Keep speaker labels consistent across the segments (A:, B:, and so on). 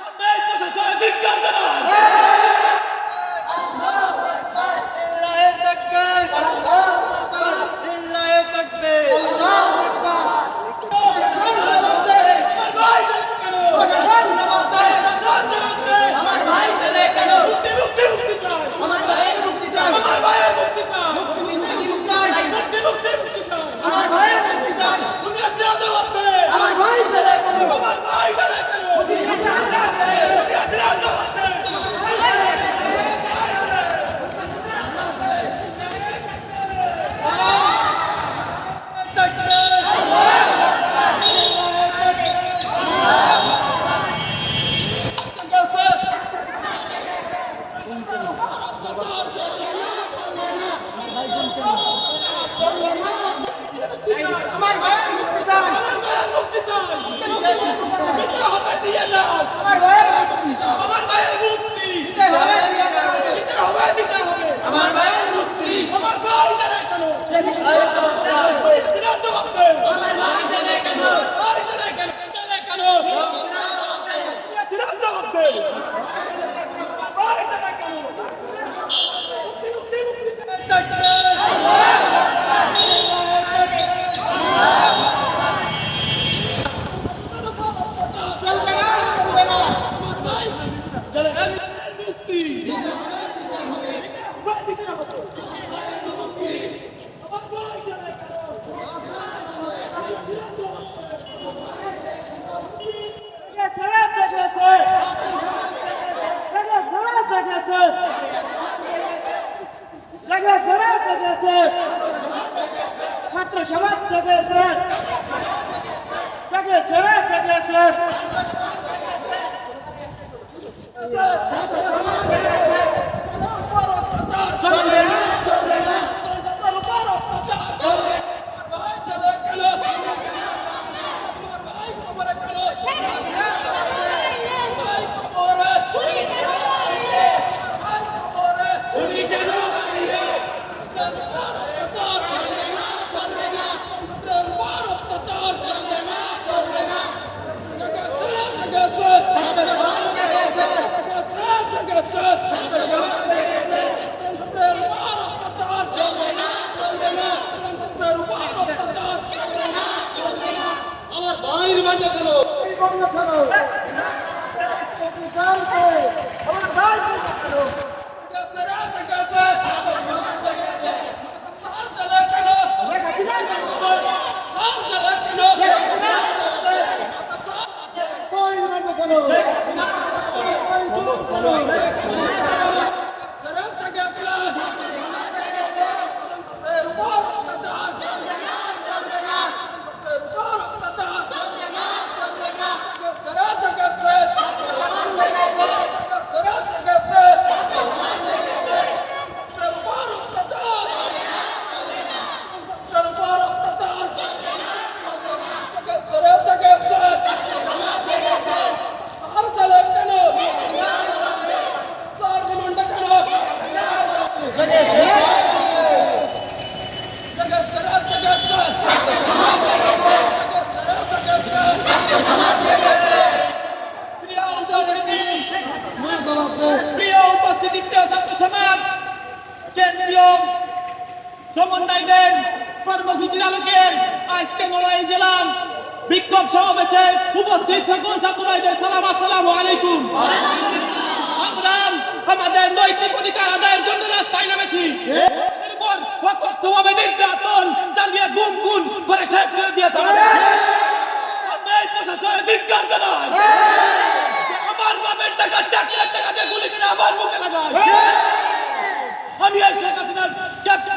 A: এই প্রশাসনের ধিক্কার জানাই
B: লিল্লাহি তাকবীর লিল্লাহি তাকবীর
A: আমার ভাই কেন
B: প্রশাসন জবাবদার
A: আমার
B: ভাই চলে কেন
A: মুক্তি মুক্তি মুক্তি চাই
B: আমার ভাইয়ের মুক্তি চাই
A: আমার ভাইয়ের মুক্তি চাই
B: মুক্তি মুক্তি চাই
A: মুক্তি মুক্তি মুক্তি চাই
B: আমার ভাইয়ের মুক্তি চাই
A: দুনিয়া ছেড়ে দাও আপনি
B: আমার ভাই চলে কেন
A: আমার ভাই কেন দুনিয়া ছেড়ে দাও আপনি
B: আমার शबाब सगळे
A: सर सगळे सगळे सर.
C: প্রিয় উপস্থিতি প্রিয় ছাত্র সমাজ কেন্দ্রীয় সমন্বয় দেন কর্মসূচির আলোকে আজকে নড়াইল জেলার বিক্ষোভ সমাবেশে উপস্থিত সকল ছাত্র ভাইদের সালাম আসসালামু আলাইকুম নৈতিক অধিকার আদায়ের জন্য রাস্তায় নেমেছি। শেষ করে দিয়েছে আমাদের।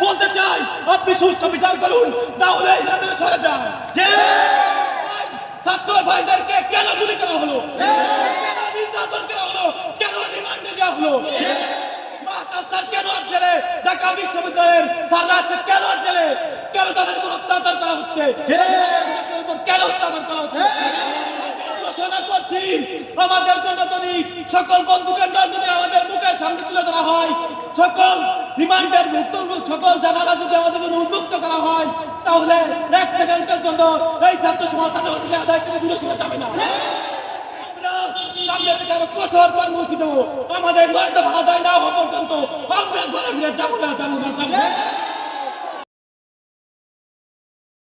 C: বলতে চাই, আপনি সুস্থ বিচার করুন, না হলে এই সাথে সরে যান। ছাত্র ভাইদেরকে কেন গুলি করা হলো? কেন নির্যাতন করা হলো? কেন রিমান্ডে দেওয়া হলো মাহতাব স্যার কেন আর জেলে, ঢাকা বিশ্ববিদ্যালয়ের স্যাররা আছে কেন জেলে? কেন তাদের উপর অত্যাচার করা হচ্ছে? কেন অত্যাচার করা হচ্ছে? আমাদের জন্য যদি সকল বন্ধুকের দল যদি আমাদের মুখের সামনে তুলে হয়, সকল রিমান্ডের মুক্ত সকল জানালা যদি আমাদের জন্য উন্মুক্ত করা হয়, তাহলে ছাত্র সমাজ সামনে থেকে আরও কঠোর কর্মসূচি দেবো আমাদের নয় আদায় না হওয়া পর্যন্ত আমরা ঘরে ফিরে যাব না যাব না।